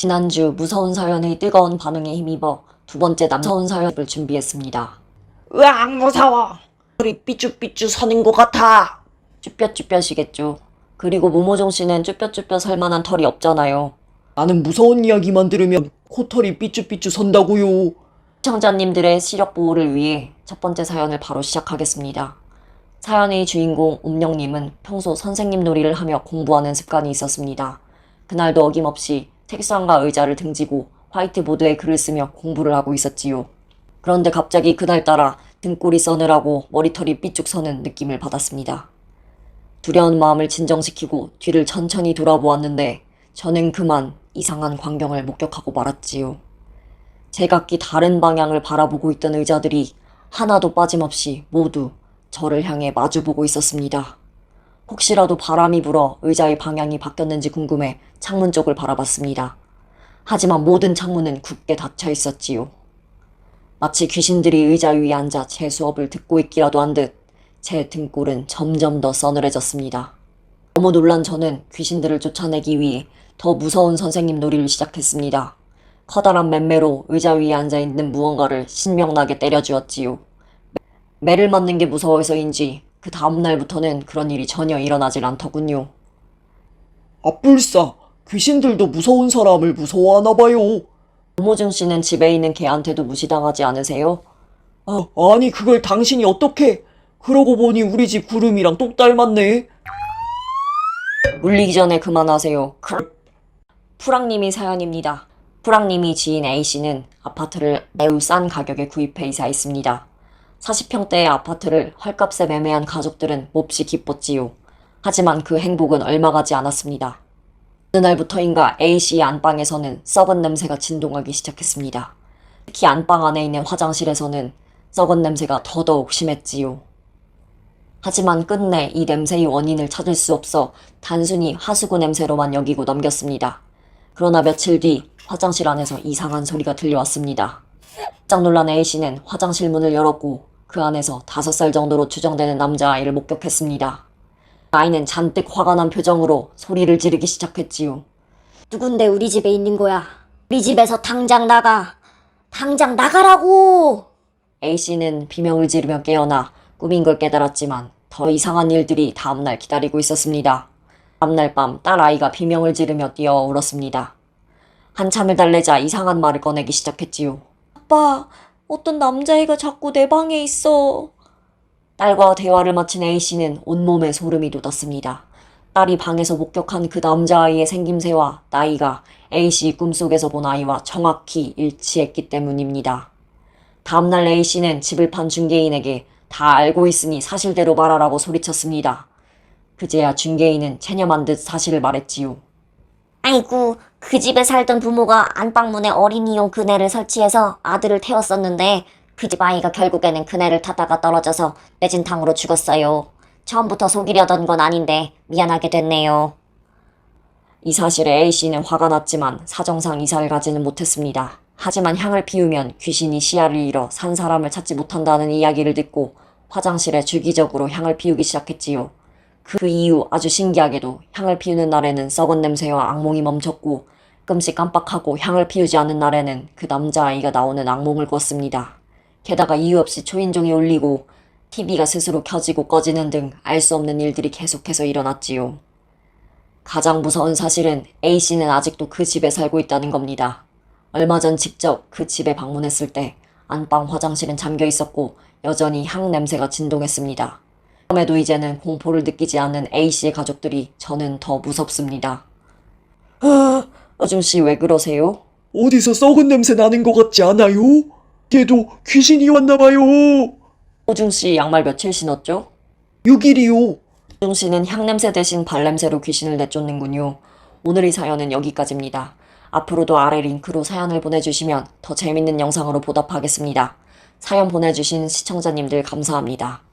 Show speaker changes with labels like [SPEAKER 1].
[SPEAKER 1] 지난주 무서운 사연의 뜨거운 반응에 힘입어 두 번째 남서운 사연을 준비했습니다.
[SPEAKER 2] 으악 무서워 우리 삐쭈삐쭈 서는 것 같아
[SPEAKER 1] 쭈뼛쭈뼛이겠죠. 그리고 모모종 씨는 쭈뼛쭈뼛 할 만한 털이 없잖아요.
[SPEAKER 2] 나는 무서운 이야기만 들으면 코털이 삐쭈삐쭈 선다고요
[SPEAKER 1] 시청자님들의 시력 보호를 위해 첫 번째 사연을 바로 시작하겠습니다. 사연의 주인공 옴령님은 평소 선생님 놀이를 하며 공부하는 습관이 있었습니다. 그날도 어김없이 책상과 의자를 등지고 화이트보드에 글을 쓰며 공부를 하고 있었지요. 그런데 갑자기 그날따라 등골이 서늘하고 머리털이 삐쭉 서는 느낌을 받았습니다. 두려운 마음을 진정시키고 뒤를 천천히 돌아보았는데 저는 그만 이상한 광경을 목격하고 말았지요. 제각기 다른 방향을 바라보고 있던 의자들이 하나도 빠짐없이 모두 저를 향해 마주보고 있었습니다. 혹시라도 바람이 불어 의자의 방향이 바뀌었는지 궁금해 창문 쪽을 바라봤습니다. 하지만 모든 창문은 굳게 닫혀 있었지요. 마치 귀신들이 의자 위에 앉아 제 수업을 듣고 있기라도 한 듯 제 등골은 점점 더 서늘해졌습니다. 너무 놀란 저는 귀신들을 쫓아내기 위해 더 무서운 선생님 놀이를 시작했습니다. 커다란 맴매로 의자 위에 앉아있는 무언가를 신명나게 때려주었지요. 매를 맞는 게 무서워서인지 그 다음날부터는 그런 일이 전혀 일어나질 않더군요.
[SPEAKER 2] 아뿔싸 귀신들도 무서운 사람을 무서워하나 봐요
[SPEAKER 1] 오모준 씨는 집에 있는 개한테도 무시당하지 않으세요?
[SPEAKER 2] 아, 아니 그걸 당신이 어떻게 그러고 보니 우리 집 구름이랑 똑 닮았네
[SPEAKER 1] 물리기 전에 그만하세요. 크- 푸랑님이 사연입니다. 푸랑님이 지인 A씨는 아파트를 매우 싼 가격에 구입해 이사했습니다. 40평대의 아파트를 헐값에 매매한 가족들은 몹시 기뻤지요. 하지만 그 행복은 얼마 가지 않았습니다. 어느 날부터인가 A씨의 안방에서는 썩은 냄새가 진동하기 시작했습니다. 특히 안방 안에 있는 화장실에서는 썩은 냄새가 더더욱 심했지요. 하지만 끝내 이 냄새의 원인을 찾을 수 없어 단순히 하수구 냄새로만 여기고 넘겼습니다. 그러나 며칠 뒤 화장실 안에서 이상한 소리가 들려왔습니다. 깜짝 놀란 A씨는 화장실 문을 열었고 그 안에서 다섯 살 정도로 추정되는 남자아이를 목격했습니다. 아이는 잔뜩 화가 난 표정으로 소리를 지르기 시작했지요.
[SPEAKER 3] 누군데 우리 집에 있는 거야? 우리 집에서 당장 나가! 당장 나가라고!
[SPEAKER 1] A씨는 비명을 지르며 깨어나 꿈인 걸 깨달았지만 더 이상한 일들이 다음날 기다리고 있었습니다. 다음날 밤 딸아이가 비명을 지르며 뛰어 울었습니다. 한참을 달래자 이상한 말을 꺼내기 시작했지요. 아빠, 어떤 남자애가 자꾸 내 방에 있어. 딸과 대화를 마친 A씨는 온몸에 소름이 돋았습니다. 딸이 방에서 목격한 그 남자아이의 생김새와 나이가 A씨 꿈속에서 본 아이와 정확히 일치했기 때문입니다. 다음날 A씨는 집을 판 중개인에게 다 알고 있으니 사실대로 말하라고 소리쳤습니다. 그제야 중개인은 체념한 듯 사실을 말했지요.
[SPEAKER 3] 아이고, 그 집에 살던 부모가 안방문에 어린이용 그네를 설치해서 아들을 태웠었는데 그 집 아이가 결국에는 그네를 타다가 떨어져서 내진탕으로 죽었어요. 처음부터 속이려던 건 아닌데 미안하게 됐네요.
[SPEAKER 1] 이 사실에 A씨는 화가 났지만 사정상 이사를 가지는 못했습니다. 하지만 향을 피우면 귀신이 시야를 잃어 산 사람을 찾지 못한다는 이야기를 듣고 화장실에 주기적으로 향을 피우기 시작했지요. 그 이후 아주 신기하게도 향을 피우는 날에는 썩은 냄새와 악몽이 멈췄고 가끔씩 깜빡하고 향을 피우지 않는 날에는 그 남자아이가 나오는 악몽을 꿨습니다. 게다가 이유 없이 초인종이 울리고 TV가 스스로 켜지고 꺼지는 등 알 수 없는 일들이 계속해서 일어났지요. 가장 무서운 사실은 A씨는 아직도 그 집에 살고 있다는 겁니다. 얼마 전 직접 그 집에 방문했을 때 안방 화장실은 잠겨 있었고 여전히 향 냄새가 진동했습니다. 그럼에도 이제는 공포를 느끼지 않는 A씨의 가족들이 저는 더 무섭습니다. 아, 어준씨 왜 그러세요?
[SPEAKER 2] 어디서 썩은 냄새 나는 것 같지 않아요? 걔도 귀신이 왔나봐요
[SPEAKER 1] 호중씨 양말 며칠 신었죠?
[SPEAKER 2] 6일이요
[SPEAKER 1] 호중씨는 향냄새 대신 발냄새로 귀신을 내쫓는군요. 오늘 의 사연은 여기까지입니다. 앞으로도 아래 링크로 사연을 보내주시면 더 재밌는 영상으로 보답하겠습니다. 사연 보내주신 시청자님들 감사합니다.